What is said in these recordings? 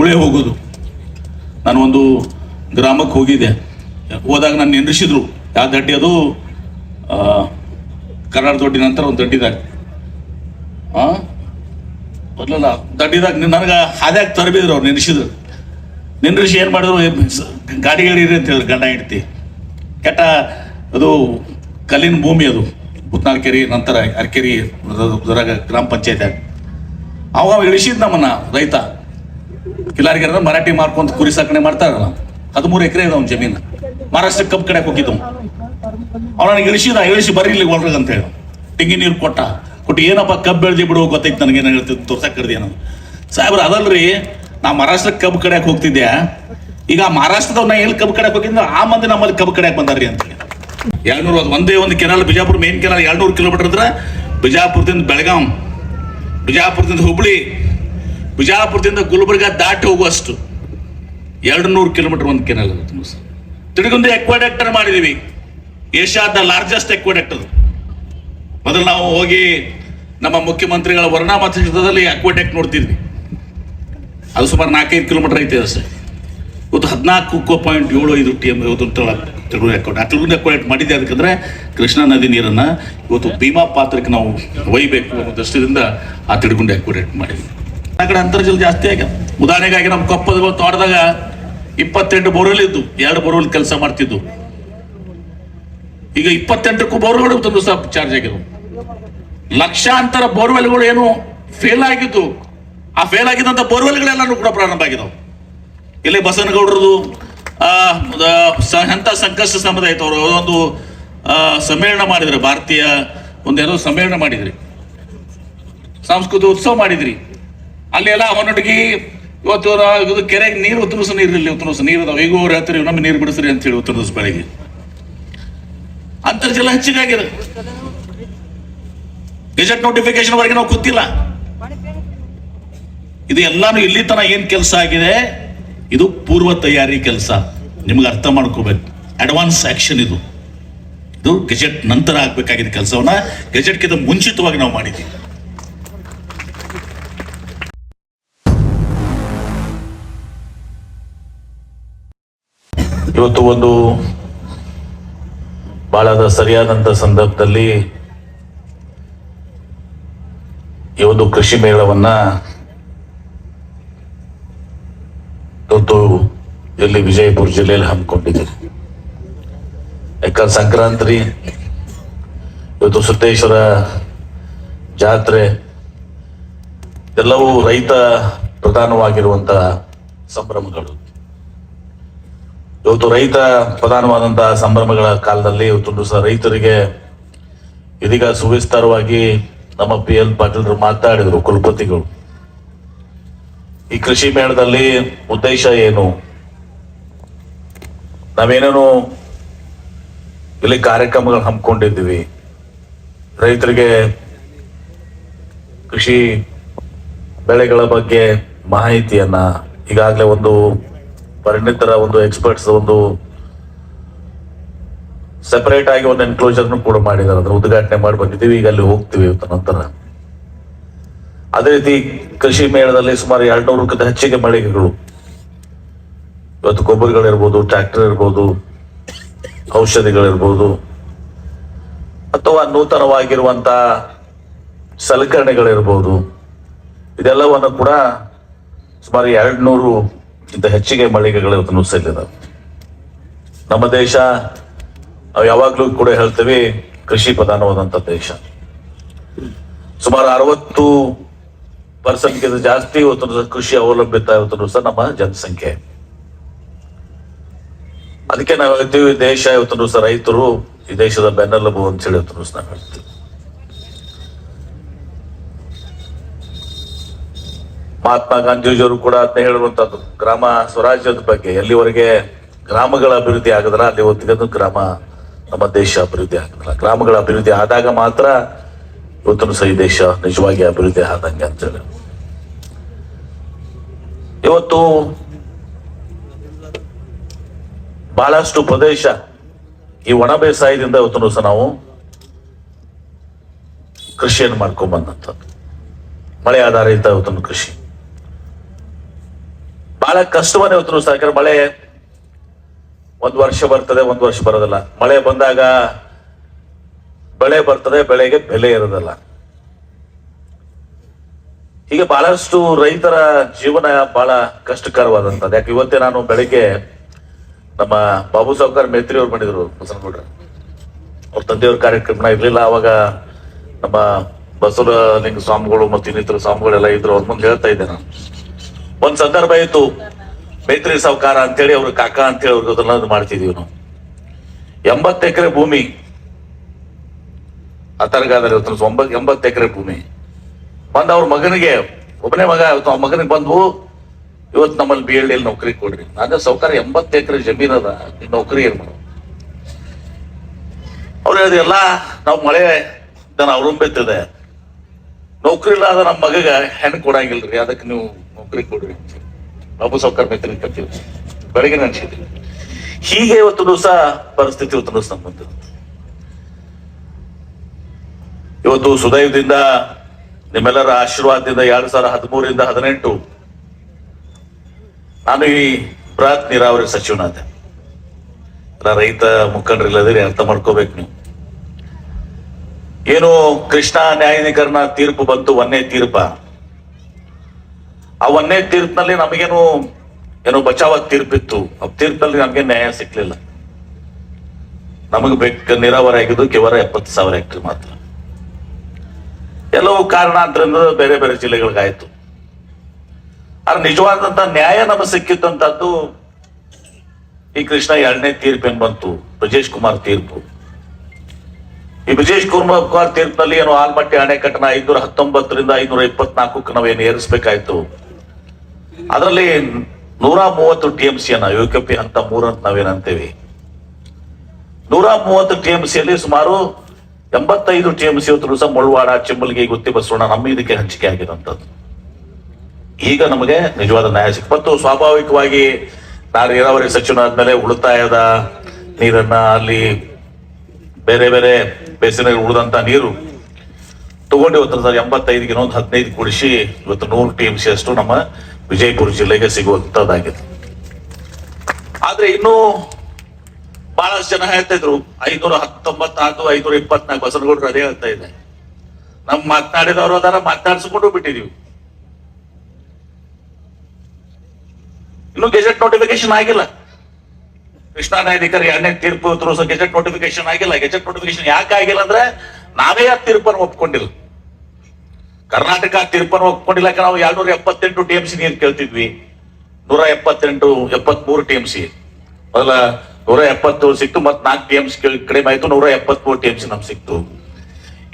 ಗುಳೆ ಹೋಗೋದು. ನಾನು ಒಂದು ಗ್ರಾಮಕ್ಕೆ ಹೋಗಿದ್ದೆ. ಹೋದಾಗ ನಾನು ನೆನೆಸಿದ್ರು ಯಾವ ದಡ್ಡಿ ಅದು? ಕನ್ನಡ ದೊಡ್ಡಿ ನಂತರ ಒಂದು ದಡ್ಡಿದಾಗ ಹಾಂ ದಡ್ಡಿದಾಗ ನನಗೆ ಹಾದ್ಯಾಗ ತರಬಿದ್ರು ಅವ್ರು ನೆನೆಸಿದ್ರು ನಿಂದ್ರಿಸಿ ಏನು ಮಾಡಿದ್ರು? ಗಾಡಿ ಗಾಡಿ ಗಾಡಿಗಳಿರಿ ಅಂತ ಹೇಳಿದ್ರು ಗಂಡ ಹೆಂಡ್ತಿ. ಕೆಟ್ಟ ಅದು ಕಲ್ಲಿನ ಭೂಮಿ ಅದು. ಬುತ್ನಾಳ್ ಕೆರೆ ನಂತರ ಅರ್ಕೆರಿ ಗ್ರಾಮ ಪಂಚಾಯತ್ ಅವಾಗ ಇಳಿಸಿದ್ ನಮ್ಮನ್ನ, ರೈತ. ಕಿಲಾರಿಗೆರ ಮರಾಠಿ ಮಾರ್ಕೊಂತ ಕುರಿ ಸಾಕಣೆ ಮಾಡ್ತಾರಲ್ಲ ಹದಿಮೂರು ಎಕರೆ ಇದೆ ಅವ್ನ ಜಮೀನು. ಮಹಾರಾಷ್ಟ್ರ ಕಬ್ಬು ಕಡೆ ಹೋಗಿದ್ದು ಅವನಿಗೆ ಇಳಿಸಿದ, ಇಳಿಸಿ ಬರ್ರಿ ಇಲ್ಲಿ ಒಳಗೆ ಅಂತ ಹೇಳಿ. ತೆಂಗಿ ನೀರು ಕೊಟ್ಟ. ಕೊಟ್ಟು, ಏನಪ್ಪ ಕಬ್ಬು ಬೆಳ್ದಿ ಬಿಡು, ಗೊತ್ತೈತೆ ನನಗೆ ಏನು ಹೇಳ್ತಿದ್ದು ತೋರ್ಸಕ್ ಕರ್ದಿ ಅನ್ನೋದು. ಸಾಹೇಬ್ರ, ಅದಲ್ರಿ ನಾ ಮಹಾರಾಷ್ಟ್ರ ಕಬ್ಬು ಕಡೆ ಹೋಗ್ತಿದ್ದೆ ಈಗ ಮಹಾರಾಷ್ಟ್ರದವ್ ನಾ ಎಲ್ಲಿ ಕಬ್ಬು ಕಡೆ ಹೋಗಿದ್ದ ಆ ಮಂದಿ ನಮ್ಮಲ್ಲಿ ಕಬ್ಬು ಕಡೆ ಬಂದಾರ್ರಿ ಅಂತ ಎರಡ್ನೂರು ಅದು ಒಂದೇ ಒಂದು ಕೆನಾಲ್, ಬಿಜಾಪುರ ಮೇನ್ ಕೆನಾಲ್ ಎರಡ್ನೂರು ಕಿಲೋಮೀಟರ್ ಇದ್ರೆ, ಬಿಜಾಪುರದಿಂದ ಬೆಳಗಾಂ, ಬಿಜಾಪುರದಿಂದ ಹುಬ್ಳಿ ಬಿಜಾಪುರದಿಂದ ಗುಲ್ಬರ್ಗ ದಾಟಿ ಹೋಗುವಷ್ಟು ಎರಡು ನೂರು ಕಿಲೋಮೀಟರ್ ಒಂದು ಕೆನಲ್ ತಿರುಗುಂದಿ ಎಕ್ವಾಡಕ್ಟರ್ ಮಾಡಿದೀವಿ. ಏಷ್ಯಾದ ಲಾರ್ಜೆಸ್ಟ್ ಎಕ್ವಾಡಕ್ಟ್ ಅದು. ಮೊದಲು ನಾವು ಹೋಗಿ ನಮ್ಮ ಮುಖ್ಯಮಂತ್ರಿಗಳ ವರ್ಣಾಮ ಚಿತ್ರದಲ್ಲಿ ಅಕ್ವಾಡೆಕ್ಟ್ ನೋಡ್ತಿದ್ವಿ. ಅದು ಸುಮಾರು ನಾಲ್ಕೈದು ಕಿಲೋಮೀಟರ್ ಐತೆ ಸರ್ ಇವತ್ತು ಹದಿನಾಲ್ಕು ಪಾಯಿಂಟ್ ಏಳು ಐದು ಟಿ ಎಂ ಇವತ್ತು ತಿರುಗುಂದಿ ಅಕ್ವಾಡ್ ಆ ಎಕ್ವಾಡಕ್ಟ್ ಮಾಡಿದ್ದೆ ಅದಕ್ಕಂದ್ರೆ ಕೃಷ್ಣಾ ನದಿ ನೀರನ್ನು ಇವತ್ತು ಭೀಮಾ ಪಾತ್ರಕ್ಕೆ ನಾವು ಒಯ್ಬೇಕು ಅನ್ನೋ ದೃಷ್ಟಿಯಿಂದ ಆ ತಿರುಗುಂಡಿ ಎಕ್ವಾಡಕ್ಟ್ ಮಾಡಿದ್ವಿ. ಆ ಕಡೆ ಅಂತರ್ಜಲ ಜಾಸ್ತಿ ಆಗ್ಯದ ಉದಾಹರಣೆಗಾಗಿ ನಮ್ಮ ಕೊಪ್ಪದ ತೋಟದಾಗ ಇಪ್ಪತ್ತೆಂಟು ಬೋರ್ವೆಲ್ ಇದ್ದು ಎರಡು ಬೋರ್ವೆಲ್ ಕೆಲಸ ಮಾಡ್ತಿದ್ದು. ಈಗ ಇಪ್ಪತ್ತೆಂಟಕ್ಕೂ ಬೋರ್ವೆಲ್ ತಂದು ಸಹ ಚಾರ್ಜ್ ಆಗಿದ್ವು ಲಕ್ಷಾಂತರ ಬೋರ್ವೆಲ್ಗಳು ಏನು ಫೇಲ್ ಆಗಿದ್ದು ಆ ಫೇಲ್ ಆಗಿದ್ದಂಥ ಬೋರ್ವೆಲ್ಗಳೆಲ್ಲನೂ ಕೂಡ ಪ್ರಾರಂಭ ಆಗಿದಾವೆ. ಇಲ್ಲಿ ಬಸನಗೌಡರದು ಆ, ಸಂಕಷ್ಟ ಸಮುದಾಯ ಅವರು ಒಂದು ಸಮ್ಮೇಳನ ಮಾಡಿದ್ರು ಭಾರತೀಯ ಒಂದೇನೋ ಸಮ್ಮೇಳನ ಮಾಡಿದ್ರಿ. ಸಾಂಸ್ಕೃತಿಕ ಉತ್ಸವ ಮಾಡಿದ್ರಿ. ಅಲ್ಲಿ ಎಲ್ಲ ಹೊನ್ನೊಟ್ಟಿಗೆ ಇವತ್ತು ಇದು ಕೆರೆಗೆ ನೀರು ಉತ್ತರಿಸೋ ನೀರಿಲ್ಲ ಉತ್ತರ ನೀರು ಅದಾವ. ಈಗ ಅವ್ರು ಹೇಳ್ತಾರೆ ನಮಗೆ ನೀರು ಬಿಡಿಸ್ರಿ ಅಂತ ಹೇಳಿ ಉತ್ತರಿಸ್ ಬೆಳಗ್ಗೆ. ಅಂತರ್ಜಲ ಹೆಚ್ಚಿಗಾಗಿದೆ ಗೆಜೆಟ್ ನೋಟಿಫಿಕೇಶನ್ ವರೆಗೆ ನಾವು ಗೊತ್ತಿಲ್ಲ ಇದು ಎಲ್ಲಾನು ಇಲ್ಲಿ ತನ ಏನ್ ಕೆಲಸ ಆಗಿದೆ? ಇದು ಪೂರ್ವ ತಯಾರಿ ಕೆಲಸ. ನಿಮ್ಗೆ ಅರ್ಥ ಮಾಡ್ಕೋಬೇಕು. ಅಡ್ವಾನ್ಸ್ ಆಕ್ಷನ್ ಇದು. ಇದು ಗೆಜೆಟ್ ನಂತರ ಆಗ್ಬೇಕಾಗಿದ್ದ ಕೆಲಸವನ್ನ ಗೆಜೆಟ್ಗಿಂತ ಮುಂಚಿತವಾಗಿ ನಾವು ಮಾಡಿದ್ದೀವಿ ಇವತ್ತು ಒಂದು ಬಹಳದ ಸರಿಯಾದಂತ ಸಂದರ್ಭದಲ್ಲಿ ಈ ಒಂದು ಕೃಷಿ ಮೇಳವನ್ನ ಇವತ್ತು ಇಲ್ಲಿ ವಿಜಯಪುರ ಜಿಲ್ಲೆಯಲ್ಲಿ ಹಮ್ಮಿಕೊಂಡಿದ್ದೀವಿ. ಯಾಕಂದ್ರೆ ಸಂಕ್ರಾಂತಿ ಇವತ್ತು ಸಿದ್ದೇಶ್ವರ ಜಾತ್ರೆ ಎಲ್ಲವೂ ರೈತ ಪ್ರಧಾನವಾಗಿರುವಂತಹ ಸಂಭ್ರಮಗಳು. ಇವತ್ತು ರೈತ ಪ್ರಧಾನವಾದಂತಹ ಸಂಭ್ರಮಗಳ ಕಾಲದಲ್ಲಿ ಇವತ್ತು ರೈತರಿಗೆ ಇದೀಗ ಸುವಿಸ್ತಾರವಾಗಿ ನಮ್ಮ ಪಿ ಎಲ್ ಪಾಟೀಲ್ರು ಮಾತಾಡಿದ್ರು ಕುಲಪತಿಗಳು. ಈ ಕೃಷಿ ಮೇಳದಲ್ಲಿ ಉದ್ದೇಶ ಏನು? ನಾವೇನೇನು ಇಲ್ಲಿ ಕಾರ್ಯಕ್ರಮಗಳು ಹಮ್ಮಿಕೊಂಡಿದ್ದೀವಿ. ರೈತರಿಗೆ ಕೃಷಿ ಬೆಳೆಗಳ ಬಗ್ಗೆ ಮಾಹಿತಿಯನ್ನ ಈಗಾಗಲೇ ಒಂದು ಪರಿಣಿತರ ಒಂದು ಎಕ್ಸ್ಪರ್ಟ್ಸ್ ಒಂದು ಸೆಪರೇಟ್ ಆಗಿ ಒಂದು ಎನ್ಕ್ಲೋಜರ್ ಕೂಡ ಮಾಡಿದ್ದಾರೆ. ಅದನ್ನು ಉದ್ಘಾಟನೆ ಮಾಡಿ ಬಂದಿದ್ದೀವಿ. ಈಗ ಅಲ್ಲಿ ಹೋಗ್ತೀವಿ ಇವತ್ತು ನಂತರ. ಅದೇ ರೀತಿ ಕೃಷಿ ಮೇಳದಲ್ಲಿ ಸುಮಾರು ಎರಡ್ನೂರಕ್ಕಿಂತ ಹೆಚ್ಚಿಗೆ ಮಳಿಗೆಗಳು. ಇವತ್ತು ಗೊಬ್ಬರಗಳಿರ್ಬೋದು ಟ್ರ್ಯಾಕ್ಟರ್ ಇರ್ಬೋದು, ಔಷಧಿಗಳಿರ್ಬೋದು, ಅಥವಾ ನೂತನವಾಗಿರುವಂತ ಸಲಕರಣೆಗಳಿರ್ಬೋದು. ಇದೆಲ್ಲವನ್ನು ಕೂಡ ಸುಮಾರು ಎರಡು ನೂರು ಇಂತ ಹೆಚ್ಚಿಗೆ ಮಳಿಗೆಗಳು ಇವತ್ತು ನುಡಿಸಲಿದ್ದಾವೆ ನಮ್ಮ ದೇಶ, ನಾವು ಯಾವಾಗ್ಲೂ ಕೂಡ ಹೇಳ್ತೇವೆ, ಕೃಷಿ ಪ್ರಧಾನವಾದಂತ ದೇಶ. ಸುಮಾರು ಅರವತ್ತು ಪರ್ಸೆಂಟ್ಗಿಂತ ಜಾಸ್ತಿ ಇವತ್ತು ಕೃಷಿ ಅವಲಂಬಿತ ಇವತ್ತು ಸಹ ನಮ್ಮ ಜನಸಂಖ್ಯೆ. ಅದಕ್ಕೆ ನಾವು ಹೇಳ್ತೀವಿ, ದೇಶ ಇವತ್ತು ಸಹ ರೈತರು ಈ ದೇಶದ ಬೆನ್ನೆಲುಬು ಅಂತ ಹೇಳಿ ಇವತ್ತು ನಾವು ಹೇಳ್ತೀವಿ ಮಹಾತ್ಮ ಗಾಂಧೀಜಿಯವರು ಕೂಡ ಅಂತ ಹೇಳುವಂತದ್ದು ಗ್ರಾಮ ಸ್ವರಾಜ್ಯದ ಬಗ್ಗೆ. ಎಲ್ಲಿವರೆಗೆ ಗ್ರಾಮಗಳ ಅಭಿವೃದ್ಧಿ ಆಗದ್ರ ಅಲ್ಲಿ ಗ್ರಾಮ ನಮ್ಮ ದೇಶ ಅಭಿವೃದ್ಧಿ ಆಗಲ್ಲ ಗ್ರಾಮಗಳ ಅಭಿವೃದ್ಧಿ ಆದಾಗ ಮಾತ್ರ ಇವತ್ತು ಸಹ ದೇಶ ನಿಜವಾಗಿ ಅಭಿವೃದ್ಧಿ ಆದಂಗೆ ಅಂತೇಳಿ ಇವತ್ತು ಬಹಳಷ್ಟು ಪ್ರದೇಶ ಈ ಒಣ ಬೇಸಾಯದಿಂದ ಇವತ್ತು ಸಹ ನಾವು ಕೃಷಿಯನ್ನು ಮಾಡ್ಕೊಂಡ್ ಬಂದಂಥದ್ದು ಮಳೆ ಆಧಾರಿತ ಇವತ್ತು ಕೃಷಿ. ಬಹಳ ಕಷ್ಟವನ್ನೇ ಇವತ್ತು ಸರ್ಕಾರ ಮಳೆ ಒಂದ್ ವರ್ಷ ಬರ್ತದೆ, ಒಂದ್ ವರ್ಷ ಬರೋದಿಲ್ಲ. ಮಳೆ ಬಂದಾಗ ಬೆಳೆ ಬರ್ತದೆ, ಬೆಳೆಗೆ ಬೆಲೆ ಇರೋದಿಲ್ಲ. ಹೀಗೆ ಬಹಳಷ್ಟು ರೈತರ ಜೀವನ ಬಹಳ ಕಷ್ಟಕರವಾದಂತದ್ದು ಯಾಕೆ, ಇವತ್ತೇ ನಾನು ಬೆಳಿಗ್ಗೆ ನಮ್ಮ ಬಾಬು ಸಾವ್ಕಾರ್ ಮೇತ್ರಿ ಅವ್ರು ಮಾಡಿದ್ರು ಬಸನಗೌಡ್ರ ಅವ್ರ ತಂದೆಯವ್ರ ಕಾರ್ಯಕ್ರಮ ಇರ್ಲಿಲ್ಲ, ಅವಾಗ ನಮ್ಮ ಬಸವಲಿಂಗ ಸ್ವಾಮಿಗಳು ಮತ್ತು ಇನ್ನಿತರ ಸ್ವಾಮಿಗಳೆಲ್ಲ ಇದ್ರು. ಅವ್ರ ಮುಂದೆ ಹೇಳ್ತಾ ಇದ್ದೆ ನಾನು. ಒಂದ್ ಸಂದರ್ಭ ಇತ್ತು, ಮೈತ್ರಿ ಸಾವುಕಾರ ಅಂತೇಳಿ ಅವ್ರ ಕಾಕ ಅಂತೇಳಿ ಅವ್ರಿಗೆ ಅದನ್ನ ಮಾಡ್ತಿದೀವಿ ನಾವು. ಎಂಬತ್ತು ಎಕರೆ ಭೂಮಿ ಇವತ್ತು ಒಂಬತ್ತು, ಎಂಬತ್ತು ಎಕರೆ ಭೂಮಿ. ಬಂದ ಅವ್ರ ಮಗನಿಗೆ, ಒಬ್ಬನೇ ಮಗ ಆ ಅವ್ರ ಮಗನಿಗೆ ಬಂದು ಇವತ್ತು ನಮ್ಮಲ್ಲಿ ಬಿ ಎಲ್ ನೌಕರಿ ಕೊಡ್ರಿ. ನಾನು ಸೌಕರ್ಯ ಎಂಬತ್ತು ಎಕರೆ ಜಮೀನ್ ಅದ ನೌಕರಿ ಏನ್ ಮಾಡ? ಅವ್ರು ಹೇಳಿದ್ರು, ಎಲ್ಲ, ನಾವು ಮಳೆ ನಾನು ಅವಲಂಬಿತದೆ ನೌಕರಿ ಇಲ್ಲದ ನಮ್ಮ ಮಗಗ ಹೆಣ್ಣು ಕೊಡಂಗಿಲ್ರಿ, ಅದಕ್ಕೆ ನೀವು ನೌಕರಿ ಕೊಡ್ರಿ ಬಾಬು ಸಾವ್ಕಾರ್ ಮೈತ್ರಿ ಕರ್ತೀವಿ ಬೆಳಗ್ಗೆ ಅನ್ಸಿದ್ರಿ ಹೀಗೆ ಇವತ್ತು ದಿವಸ ಪರಿಸ್ಥಿತಿ ಇವತ್ತು ದಿವಸ ನಮ್ಮದು ಇವತ್ತು ಸುದೈವದಿಂದ ನಿಮ್ಮೆಲ್ಲರ ಆಶೀರ್ವಾದದಿಂದ ಎರಡ್ ಸಾವಿರದ ಹದಿಮೂರಿಂದ ಹದಿನೆಂಟು ನಾನು ಈ ಬೃಹತ್ ನೀರಾವರಿ ಸಚಿವನಾದೆ. ರೈತ ಮುಖಂಡರಿಲ್ಲದ್ರೆ ಅರ್ಥ ಮಾಡ್ಕೋಬೇಕು ನೀವು. ಏನು ಕೃಷ್ಣ ನ್ಯಾಯಾಧಿಕರಣ ತೀರ್ಪು ಬಂತು, ಒಂದೇ ತೀರ್ಪ. ಆ ಒಂದೇ ತೀರ್ಪಿನಲ್ಲಿ ನಮಗೇನು ಏನೋ ಬಚಾವ ತೀರ್ಪಿತ್ತು. ಆ ತೀರ್ಪಿನಲ್ಲಿ ನಮಗೆ ನ್ಯಾಯ ಸಿಕ್ಲಿಲ್ಲ. ನಮಗೆ ಬೇಕು ನೀರಾವರಿ ಆಗಿದ್ದು ಕೇವಲ ಎಪ್ಪತ್ತು ಸಾವಿರ ಹೆಕ್ಟರ್ ಮಾತ್ರ. ಎಲ್ಲವೂ ಕಾರಣಾಂತರದಿಂದ ಬೇರೆ ಬೇರೆ ಜಿಲ್ಲೆಗಳಿಗಾಯ್ತು. ಆದ್ರೆ ನಿಜವಾದಂತ ನ್ಯಾಯ ನಮಗೆ ಸಿಕ್ಕಿದ್ದಂತದ್ದು ಈ ಕೃಷ್ಣ ಎರಡನೇ ತೀರ್ಪು ಬಂತು? ಬ್ರಜೇಶ್ ಕುಮಾರ್ ತೀರ್ಪು. ಈ ಬ್ರಜೇಶ್ ಕುಮಾರ್ ತೀರ್ಪಿನಲ್ಲಿ ಏನು ಆಲ್ಮಟ್ಟಿ ಅಣೆಕಟ್ಟನ ಐನೂರ ಹತ್ತೊಂಬತ್ತರಿಂದ ಐನೂರ ಇಪ್ಪತ್ನಾಲ್ಕಕ್ಕೆ ಏನು ಏರಿಸಬೇಕಾಯ್ತು? ಅದರಲ್ಲಿ ನೂರ ಮೂವತ್ತು ಟಿ ಎಂ ಸಿ ಅನ್ನ, ಯು ಕೆ ಪಿ ಅಂತ ನಾವೇನಂತೇವಿ ನೂರ ಮೂವತ್ತು ಟಿ ಎಂ ಸಿಯಲ್ಲಿ ಸುಮಾರು ಎಂಬತ್ತೈದು ಟಿ ಎಂ ಸಿ ಇವತ್ತು ದಿವಸ ಮುಳ್ವಾಡ ಚಿಂಬಲ್ಗೆ ಗುತ್ತಿ ಬಸವಣ್ಣ ನಮ್ಮ ಇದಕ್ಕೆ ಹಂಚಿಕೆ ಆಗಿರುವಂಥದ್ದು. ಈಗ ನಮಗೆ ನಿಜವಾದ ನ್ಯಾಯ ಸಿಕ್ ಮತ್ತು ಸ್ವಾಭಾವಿಕವಾಗಿ ನಾನು ನೀರಾವರಿ ಸಚಿವನಾದ್ಮೇಲೆ ಉಳಿತಾಯದ ನೀರನ್ನ ಅಲ್ಲಿ ಬೇರೆ ಬೇರೆ ಬೇಸಿನ ಉಳಿದಂತ ನೀರು ತಗೊಂಡು ಇವತ್ತು ಎಂಬತ್ತೈದಿಗೆ ಇನ್ನೊಂದು ಹದಿನೈದು ಕುಡಿಸಿ ಇವತ್ತು ನೂರು ಟಿ ಎಂ ಸಿ ಅಷ್ಟು ನಮ್ಮ ವಿಜಯಪುರ ಜಿಲ್ಲೆಗೆ ಸಿಗುವಂತದ್ದಾಗಿದೆ. ಆದ್ರೆ ಇನ್ನೂ ಬಹಳಷ್ಟು ಜನ ಹೇಳ್ತಾ ಇದ್ರು, ಐನೂರ ಹತ್ತೊಂಬತ್ತಾರು ಐನೂರ ಇಪ್ಪತ್ನಾಲ್ಕು ಬಸನಗೌಡರು ಅದೇ ಹೇಳ್ತಾ ಇದೆ. ನಮ್ ಮಾತನಾಡಿದವರು ಅದರ ಮಾತನಾಡಿಸಿಕೊಂಡು ಬಿಟ್ಟಿದೀವಿ. ಇನ್ನು ಗೆಜೆಟ್ ನೋಟಿಫಿಕೇಶನ್ ಆಗಿಲ್ಲ. ಕೃಷ್ಣಾ ನ್ಯಾಯಾಧಿಕಾರಿ ಎರಡನೇ ತೀರ್ಪು ಗೆಜೆಟ್ ನೋಟಿಫಿಕೇಶನ್ ಆಗಿಲ್ಲ. ಗೆಜೆಟ್ ನೋಟಿಫಿಕೇಶನ್ ಯಾಕೆ ಆಗಿಲ್ಲ ಅಂದ್ರೆ ನಾವೇ ಆ ತೀರ್ಪನ್ನು ಒಪ್ಕೊಂಡಿಲ್ಲ. ಕರ್ನಾಟಕ ತೀರ್ಪನ್ನು ಒಪ್ಕೊಂಡಿಲ್ಲ ನಾವು ಎರಡ್ನೂರ ಎಪ್ಪತ್ತೆಂಟು ಟಿ ಎಂ ಸಿ ನೀರು ಕೇಳ್ತಿದ್ವಿ. ನೂರ ಎಪ್ಪತ್ತೆಂಟು, ಎಪ್ಪತ್ಮೂರು ಟಿ ಎಂ ಸಿ. ಮೊದಲ ನೂರ ಎಪ್ಪತ್ತು ಸಿಕ್ತು ಮತ್ ನಾಲ್ಕು ಟಿ ಎಂ ಸಿ ಕಡಿಮೆ ಆಯ್ತು, ನೂರ ಎಪ್ಪತ್ಮೂರು ಟಿ ಎಂ ಸಿ ನಮ್ಗೆ ಸಿಕ್ತು.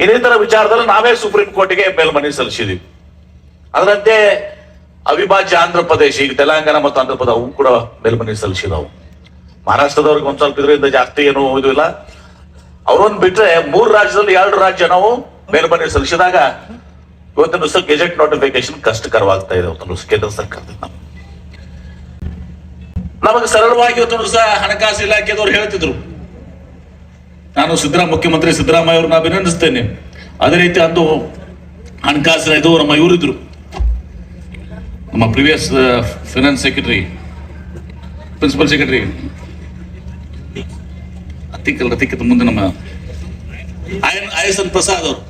ಇನ್ನಿತರ ವಿಚಾರದಲ್ಲಿ ನಾವೇ ಸುಪ್ರೀಂ ಕೋರ್ಟ್ಗೆ ಮೇಲ್ಮನವಿ ಸಲ್ಲಿಸಿದ್ವಿ. ಅದರಂತೆ ಅವಿಭಾಜ್ಯ ಆಂಧ್ರ ಪ್ರದೇಶ, ಈಗ ತೆಲಂಗಾಣ ಮತ್ತು ಆಂಧ್ರ ಪ್ರದೇಶ, ಅವು ಕೂಡ ಮೇಲ್ಮನವಿ ಸಲ್ಲಿಸಿದವು. ಮಹಾರಾಷ್ಟ್ರದವ್ರಿಗೆ ಒಂದ್ ಸ್ವಲ್ಪ ಇದರಿಂದ ಜಾಸ್ತಿ ಏನು ಇದು ಇಲ್ಲ. ಅವ್ರೊಂದ್ ಬಿಟ್ರೆ ಮೂರು ರಾಜ್ಯದಲ್ಲಿ ಎರಡು ರಾಜ್ಯ ನಾವು ಮೇಲ್ಮನವಿ ಸಲ್ಲಿಸಿದಾಗ ಇವತ್ತಿನ ದಿವಸ ಗೆಜೆಟ್ ನೋಟಿಫಿಕೇಶನ್ ಕಷ್ಟಕರವಾಗ್ತಾ ಇದೆ ಇವತ್ತಿನ ದಿವಸ ಕೇಂದ್ರ ಸರ್ಕಾರದಿಂದ. ನಮಗೆ ಸರಳವಾಗಿ ಇವತ್ತಿನ ದಿವಸ ಹಣಕಾಸು ಇಲಾಖೆದವ್ರು ಹೇಳ್ತಿದ್ರು. ನಾನು ಸಿದ್ದರಾಮ ಮುಖ್ಯಮಂತ್ರಿ ಸಿದ್ದರಾಮಯ್ಯ ಅವ್ರನ್ನ ಅಭಿನಂದಿಸ್ತೇನೆ. ಅದೇ ರೀತಿ ಅಂದು ಹಣಕಾಸಿನ ಇದು ನಮ್ಮ ಇವರಿದ್ರು. ನಮ್ಮ previous finance secretary principal secretary ಅತಿಕಲ್ ಅತಿಕ್ಕಿಂತ ಮುಂದೆ ನಮ್ಮ ಆಯನ್ ಎನ್ ಪ್ರಸಾದ್ ಅವರು.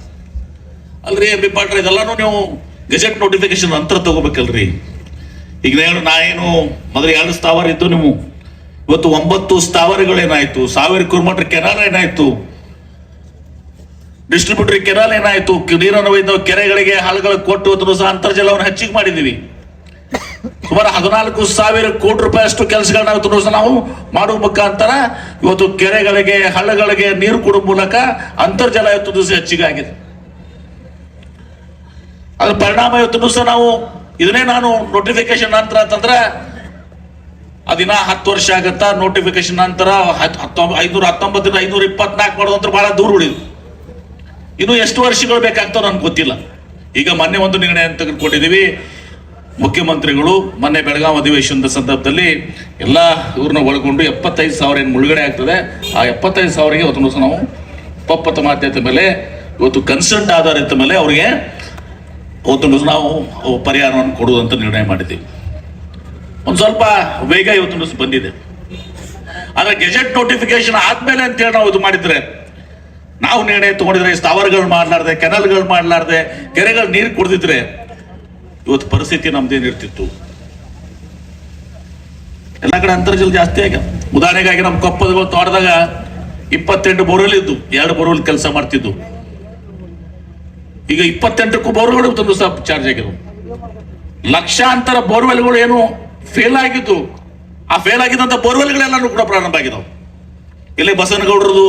ಅಲ್ರಿ ಎಂ ಬಿ ಪಾಟ್ರ ಇದೆಲ್ಲಾನು ನೀವು ಗೆಜೆಟ್ ನೋಟಿಫಿಕೇಶನ್ ಅಂತರ ತಗೋಬೇಕಲ್ರಿ. ಈಗ ನಾನು ನಾ ಏನು ಮೊದಲು ಎರಡು ಸ್ಥಾವರ ಇದ್ದು ನೀವು ಇವತ್ತು ಒಂಬತ್ತು ಸ್ಥಾವರಗಳೇನಾಯ್ತು? ಸಾವಿರ ಕಿಲೋಮೀಟರ್ ಕೆನಾಲ್ ಏನಾಯ್ತು? ಡಿಸ್ಟ್ರಿಬ್ಯೂಟರ್ ಕೆನಾಲ್ ಏನಾಯ್ತು? ನೀರನ್ನು ಒಯ್ದು ಕೆರೆಗಳಿಗೆ ಹಾಳುಗಳಿಗೆ ಕೊಟ್ಟು ಇವತ್ತು ಸಹ ಅಂತರ್ಜಲವನ್ನು ಹೆಚ್ಚಿಗೆ ಮಾಡಿದೀವಿ ಸುಮಾರು ಹದಿನಾಲ್ಕು ಸಾವಿರ ಕೋಟಿ ರೂಪಾಯಿ ಅಷ್ಟು ಕೆಲಸಗಳನ್ನ ಇವತ್ತು ಸಹ ನಾವು ಮಾಡುವ ಮುಖಾಂತರ ಇವತ್ತು ಕೆರೆಗಳಿಗೆ, ಹಳ್ಳಗಳಿಗೆ ನೀರು ಕೊಡುವ ಮೂಲಕ ಅಂತರ್ಜಲ ಇವತ್ತು ದಿವಸ ಹೆಚ್ಚಿಗೆ ಆಗಿದೆ. ಅದ್ರ ಪರಿಣಾಮ ಇವತ್ತು ಸಹ ನಾವು ಇದನ್ನೇ ನಾನು ನೋಟಿಫಿಕೇಶನ್ ನಂತರ ಅಂತಂದ್ರೆ ಅದಿನ ಹತ್ತು ವರ್ಷ ಆಗತ್ತಾ ನೋಟಿಫಿಕೇಶನ್ ನಂತರ ಐನೂರ ಹತ್ತೊಂಬತ್ತರಿಂದ ಐನೂರ ಇಪ್ಪತ್ನಾಲ್ಕು ಮಾಡೋದಂತ ಬಹಳ ದೂರ ಉಳಿದು ಇನ್ನು ಎಷ್ಟು ವರ್ಷಗಳು ಬೇಕಾಗ್ತಾವ ನನ್ಗೆ ಗೊತ್ತಿಲ್ಲ. ಈಗ ಮೊನ್ನೆ ಒಂದು ನಿರ್ಣಯ ತೆಗೆದುಕೊಂಡಿದ್ದೀವಿ. ಮುಖ್ಯಮಂತ್ರಿಗಳು ಮೊನ್ನೆ ಬೆಳಗಾವಿ ಅಧಿವೇಶನದ ಸಂದರ್ಭದಲ್ಲಿ ಎಲ್ಲ ಇವ್ರನ್ನ ಒಳಗೊಂಡು ಎಪ್ಪತ್ತೈದು ಸಾವಿರ ಏನು ಮುಳುಗಡೆ ಆಗ್ತದೆ. ಆ ಎಪ್ಪತ್ತೈದು ಸಾವಿರಗೆ ಇವತ್ತು ನಾವು ಪಪ್ಪತ ಮಾಧ್ಯಮದ ಮೇಲೆ, ಇವತ್ತು ಕನ್ಸಲ್ಟ್ ಆಧಾರಿತ ಮೇಲೆ ಅವರಿಗೆ ಅವತ್ತು ನಾವು ಪರಿಹಾರವನ್ನು ಕೊಡುವಂತ ನಿರ್ಣಯ ಮಾಡಿದ್ದೀವಿ. ಒಂದು ಸ್ವಲ್ಪ ವೇಗ ಇವತ್ತು ಬಂದಿದೆ. ಆದ್ರೆ ಗೆಜೆಟ್ ನೋಟಿಫಿಕೇಶನ್ ಆದ್ಮೇಲೆ ಅಂತೇಳಿ ನಾವು ಇದು ಮಾಡಿದ್ರೆ, ನಾವು ನಿರ್ಣಯ ತಗೊಂಡಿದ್ರೆ ಸ್ಥಾವರಗಳು ಮಾಡಲಾರ್ದೆ, ಕೆನಲ್ಗಳು ಮಾಡಲಾರ್ದೆ, ಕೆರೆಗಳು ನೀರು ಕುಡಿದಿದ್ರೆ ಇವತ್ತು ಪರಿಸ್ಥಿತಿ ನಮ್ದೇನಿರ್ತಿತ್ತು ಎಲ್ಲ ಕಡೆ ಅಂತರ್ಜಲ ಜಾಸ್ತಿ ಆಗ ಉದಾಹರಣೆಗಾಗಿ ನಮ್ಮ ಕೊಪ್ಪದ ತೋಟದಾಗ ಇಪ್ಪತ್ತೆಂಟು ಬೋರ್ವೆಲ್ ಇದ್ದು, ಎರಡು ಬೋರ್ವೆಲ್ ಕೆಲಸ ಮಾಡ್ತಿದ್ದು. ಈಗ ಇಪ್ಪತ್ತೆಂಟಕ್ಕೂ ಬೋರ್ವೆಲ್ ತಂದು ಸಹ ಚಾರ್ಜ್ ಆಗಿದ್ವು ಲಕ್ಷಾಂತರ ಬೋರ್ವೆಲ್ಗಳು ಏನು ಫೇಲ್ ಆಗಿದ್ದು. ಆ ಫೇಲ್ ಆಗಿದ್ದಂತ ಬೋರ್ವೆಲ್ಗಳೆಲ್ಲನೂ ಕೂಡ ಪ್ರಾರಂಭ ಆಗಿದಾವೆ ಇಲ್ಲಿ ಬಸನಗೌಡರದು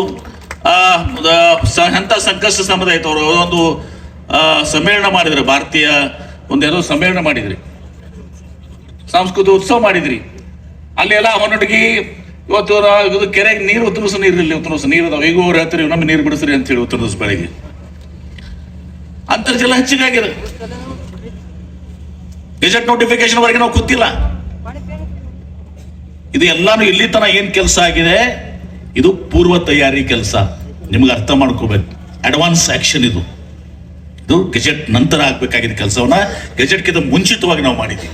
ಎಂತ ಸಂಕಷ್ಟ ಸಮುದಾಯ ಅವರು ಒಂದು ಸಮ್ಮೇಳನ ಮಾಡಿದ್ರು, ಭಾರತೀಯ ಒಂದೇನೋ ಸಮ್ಮೇಳನ ಮಾಡಿದ್ರಿ. ಸಾಂಸ್ಕೃತಿಕ ಉತ್ಸವ ಮಾಡಿದ್ರಿ. ಅಲ್ಲಿ ಎಲ್ಲ ಹೊನ್ನೊಟ್ಟಿಗೆ ಇವತ್ತು ಕೆರೆಗೆ ಇದು ಕೆರೆಗೆ ನೀರು ಇಲ್ಲಿ ಉತ್ತರಿಸ ನೀರು ಅದಾವ ಈಗ ಅವ್ರು ಹೇಳ್ತಾರೆ ನಮ್ಗೆ ನೀರು ಬಿಡಿಸ್ರಿ ಅಂತ ಹೇಳಿ ಉತ್ತರಿಸ ಬೆಳಗ್ಗೆ. ಅಂತರ್ಜಲ ಹೆಚ್ಚಿಗೆ ಆಗಿದೆ ಗೆಜೆಟ್ ನೋಟಿಫಿಕೇಶನ್ ವರೆಗೆ ನಾವು ಕೂತಿಲ್ಲ. ಇದು ಎಲ್ಲಾನು ಇಲ್ಲಿ ತನ ಏನ್ ಕೆಲಸ ಆಗಿದೆ? ಇದು ಪೂರ್ವ ತಯಾರಿ ಕೆಲಸ. ನಿಮ್ಗೆ ಅರ್ಥ ಮಾಡ್ಕೋಬೇಕು. ಅಡ್ವಾನ್ಸ್ ಆಕ್ಷನ್ ಇದು. ಇದು ಗೆಜೆಟ್ ನಂತರ ಆಗ್ಬೇಕಾಗಿದ್ದ ಕೆಲಸವನ್ನ. ಗೆಜೆಟ್ಗಿಂತ ಮುಂಚಿತವಾಗಿ ನಾವು ಮಾಡಿದ್ವಿ